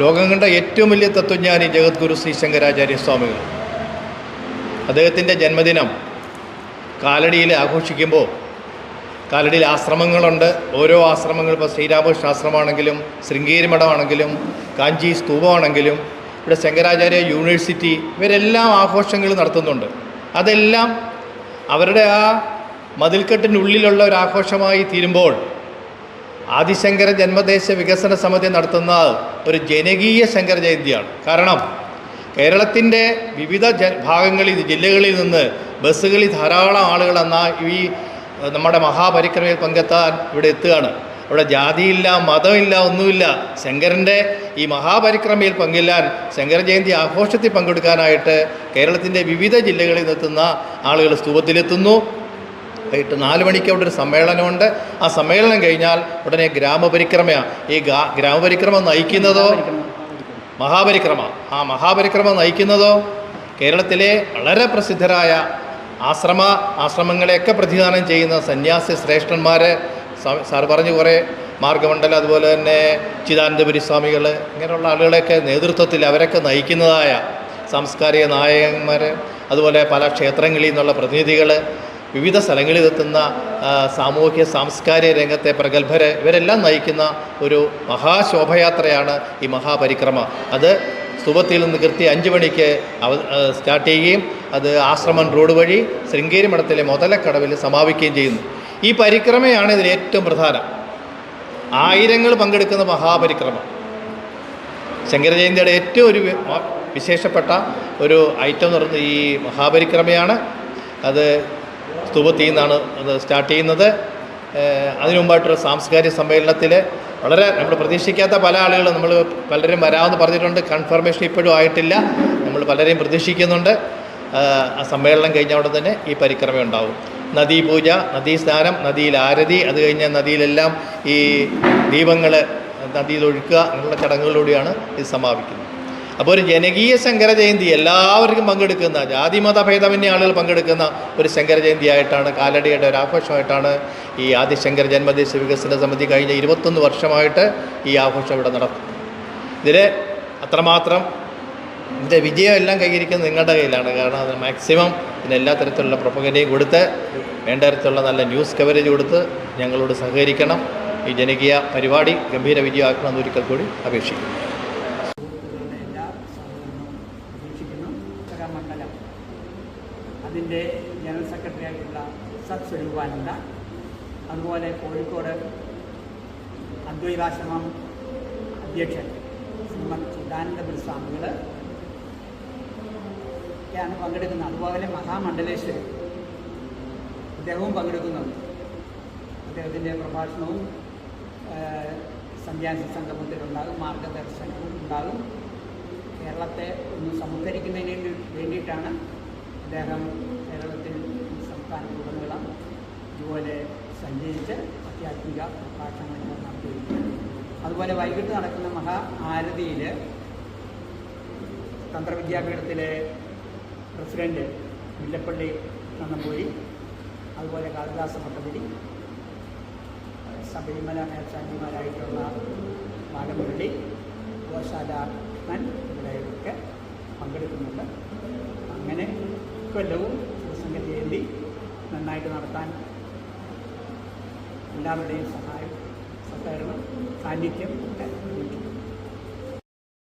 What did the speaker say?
ലോകം കണ്ട ഏറ്റവും വലിയ തത്വജ്ഞാനി ജഗദ്ഗുരു ശ്രീ ശങ്കരാചാര്യ സ്വാമികൾ. അദ്ദേഹത്തിന്റെ ജന്മദിനം കാലടിയിൽ ആഘോഷിക്കുമ്പോൾ കാലടിയിൽ ആശ്രമങ്ങളുണ്ട്. ഓരോ ആശ്രമങ്ങൾ ഇപ്പോൾ ശ്രീരാമകൃഷ്ണ ആശ്രമമാണെങ്കിലും ശൃംഗേരി മഠമാണെങ്കിലും കാഞ്ചി സ്തൂപമാണെങ്കിലും ഇവിടെ ശങ്കരാചാര്യ യൂണിവേഴ്സിറ്റി ഇവരെല്ലാം ആഘോഷങ്ങൾ നടത്തുന്നുണ്ട്. അതെല്ലാം അവരുടെ ആ മതിൽക്കെട്ടിനുള്ളിലുള്ള ഒരു ആഘോഷമായി തീരുമ്പോൾ ആദിശങ്കര ജന്മദേശ വികസന സമിതി നടത്തുന്ന ഒരു ജനകീയ ശങ്കര ജയന്തിയാണ്. കാരണം കേരളത്തിന്റെ വിവിധ ജ ഭാഗങ്ങളിൽ ജില്ലകളിൽ നിന്ന് ബസ്സുകളിൽ ധാരാളം ആളുകൾ എന്നാൽ ഈ നമ്മുടെ മഹാപരിക്രമയിൽ പങ്കെത്താൻ ഇവിടെ എത്തുകയാണ്. അവിടെ ജാതിയില്ല മതമില്ല ഒന്നുമില്ല. ശങ്കരന്റെ ഈ മഹാപരിക്രമയിൽ പങ്കില്ലാൻ ശങ്കര ജയന്തി ആഘോഷത്തിൽ പങ്കെടുക്കാനായിട്ട് കേരളത്തിന്റെ വിവിധ ജില്ലകളിൽ നിന്നെത്തുന്ന ആളുകൾ സ്തൂപത്തിലെത്തുന്നു. വൈകിട്ട് നാല് മണിക്ക് അവിടെ ഒരു സമ്മേളനമുണ്ട്. ആ സമ്മേളനം കഴിഞ്ഞാൽ ഉടനെ ഗ്രാമപരിക്രമയാണ് ഈ ഗ്രാമപരിക്രമം നയിക്കുന്നതോ? മഹാപരിക്രമ. ആ മഹാപരിക്രമം നയിക്കുന്നതോ? കേരളത്തിലെ വളരെ പ്രസിദ്ധരായ ആശ്രമ ആശ്രമങ്ങളെയൊക്കെ പ്രതിദാനം ചെയ്യുന്ന സന്യാസി ശ്രേഷ്ഠന്മാർ സാർ പറഞ്ഞു കുറേ മാർഗമണ്ഡലം അതുപോലെ തന്നെ ചിദാനന്ദപുരി സ്വാമികൾ ഇങ്ങനെയുള്ള ആളുകളെയൊക്കെ നേതൃത്വത്തിൽ അവരൊക്കെ നയിക്കുന്നതായ സാംസ്കാരിക നായകന്മാർ അതുപോലെ പല ക്ഷേത്രങ്ങളിൽ നിന്നുള്ള പ്രതിനിധികൾ വിവിധ ആ, സാമൂഹ്യ സാംസ്കാരിക രംഗത്തെ പ്രഗത്ഭരെ ഇവരെല്ലാം നയിക്കുന്ന ഒരു മഹാശോഭയാത്രയാണ് ഈ മഹാപരിക്രമ. അത് സ്തുപത്തിൽ നിന്ന് കൃത്യ അഞ്ച് മണിക്ക് അവ സ്റ്റാർട്ട് ചെയ്യുകയും അത് ആശ്രമം റോഡ് വഴി ശൃംഗേരി മഠത്തിലെ മുതലക്കടവിൽ സമാപിക്കുകയും ചെയ്യുന്നു. ഈ പരിക്രമയാണ് ഇതിൽ ഏറ്റവും പ്രധാനം. ആയിരങ്ങൾ പങ്കെടുക്കുന്ന മഹാപരിക്രമം. ശങ്കരജയന്തിയുടെ ഏറ്റവും ഒരു വിശേഷപ്പെട്ട ഒരു ഐറ്റം എന്ന് പറയുന്നത് ഈ മഹാപരിക്രമയാണ്. അത് സ്തൂപത്തിൽ നിന്നാണ് അത് സ്റ്റാർട്ട് ചെയ്യുന്നത്. അതിനു സാംസ്കാരിക സമ്മേളനത്തിൽ വളരെ നമ്മൾ പ്രതീക്ഷിക്കാത്ത പല ആളുകളും നമ്മൾ പലരും വരാമെന്ന് പറഞ്ഞിട്ടുണ്ട്. കൺഫർമേഷൻ ഇപ്പോഴും ആയിട്ടില്ല. നമ്മൾ പലരെയും പ്രതീക്ഷിക്കുന്നുണ്ട്. ആ സമ്മേളനം കഴിഞ്ഞ ഉടൻ തന്നെ ഈ പരിക്രമ ഉണ്ടാവും. നദീപൂജ നദീസ്നാനം നദിയിൽ ആരതി അത് കഴിഞ്ഞ് നദിയിലെല്ലാം ഈ ദീപങ്ങൾ നദിയിൽ അങ്ങനെയുള്ള ചടങ്ങുകളിലൂടെയാണ് ഇത് സമാപിക്കുന്നത്. അപ്പോൾ ഒരു ജനകീയ ശങ്കര ജയന്തി എല്ലാവർക്കും പങ്കെടുക്കുന്ന ജാതി മത ഭേദമന്യ ആളുകൾ പങ്കെടുക്കുന്ന ഒരു ശങ്കര ജയന്തി ആയിട്ടാണ് കാലടിയുടെ ഒരു ആഘോഷമായിട്ടാണ് ഈ ആദിശങ്കര ജന്മദേശ വികസന സമിതി കഴിഞ്ഞ ഇരുപത്തൊന്ന് വർഷമായിട്ട് ഈ ആഘോഷം ഇവിടെ നടത്തുന്നത്. ഇതിൽ അത്രമാത്രം ഇതിന്റെ വിജയം എല്ലാം കൈകരിക്കുന്നത് നിങ്ങളുടെ കയ്യിലാണ്. കാരണം അത് മാക്സിമം ഇതിന് എല്ലാ തരത്തിലുള്ള പ്രൊപ്പഗൻഡയും കൊടുത്ത് വേണ്ട തരത്തിലുള്ള നല്ല ന്യൂസ് കവറേജ് കൊടുത്ത് ഞങ്ങളോട് സഹകരിക്കണം. ഈ ജനകീയ പരിപാടി ഗംഭീര വിജയമാക്കണമെന്ന് ഒരിക്കൽ കൂടി അപേക്ഷിക്കുന്നു. അതിന്റെ ജനറൽ സെക്രട്ടറി ആയിട്ടുള്ള സത് സ്വരൂപാനന്ദ അതുപോലെ കോഴിക്കോട് അദ്വൈതാശ്രമം അധ്യക്ഷൻ ശ്രീമദ് ചിദാനന്ദപുരി സ്വാമികൾ ഒക്കെയാണ് പങ്കെടുക്കുന്നത്. അതുപോലെ മഹാമണ്ഡലേശ്വരൻ അദ്ദേഹവും പങ്കെടുക്കുന്നുണ്ട്. അദ്ദേഹത്തിന്റെ പ്രഭാഷണവും സന്യാസി സംഗമത്തിലുണ്ടാകും മാർഗദർശനവും ഉണ്ടാകും. കേരളത്തെ ഒന്ന് സമുദ്ധരിക്കുന്നതിന് വേണ്ടി- വേണ്ടിയിട്ടാണ് അദ്ദേഹം കേരളത്തിൽ സംസ്ഥാനത്തുടനീളം ഇതുപോലെ സഞ്ചരിച്ച് ആധ്യാത്മിക പ്രഭാഷണങ്ങൾ നടത്തിയിരിക്കുന്നത് അതുപോലെ വൈകിട്ട് നടക്കുന്ന മഹാ ആരതിയിൽ തന്ത്രവിദ്യാപീഠത്തിലെ പ്രസിഡന്റ് മുല്ലപ്പള്ളി നന്നമ്പൂരി അതുപോലെ കാളിദാസ ഭട്ടതിരി ശബരിമല മേൽശാന്തിമാരായിട്ടുള്ള ബാലമുരളി ഗോശാല മൻ ഇവരെയൊക്കെ പങ്കെടുക്കുന്നുണ്ട്. അങ്ങനെ കൊല്ലവും ശിവസംഗ ജയന്തി നന്നായിട്ട് നടത്താൻ എല്ലാവരുടെയും സഹായം സഹകരണം സാന്നിധ്യം ഒക്കെ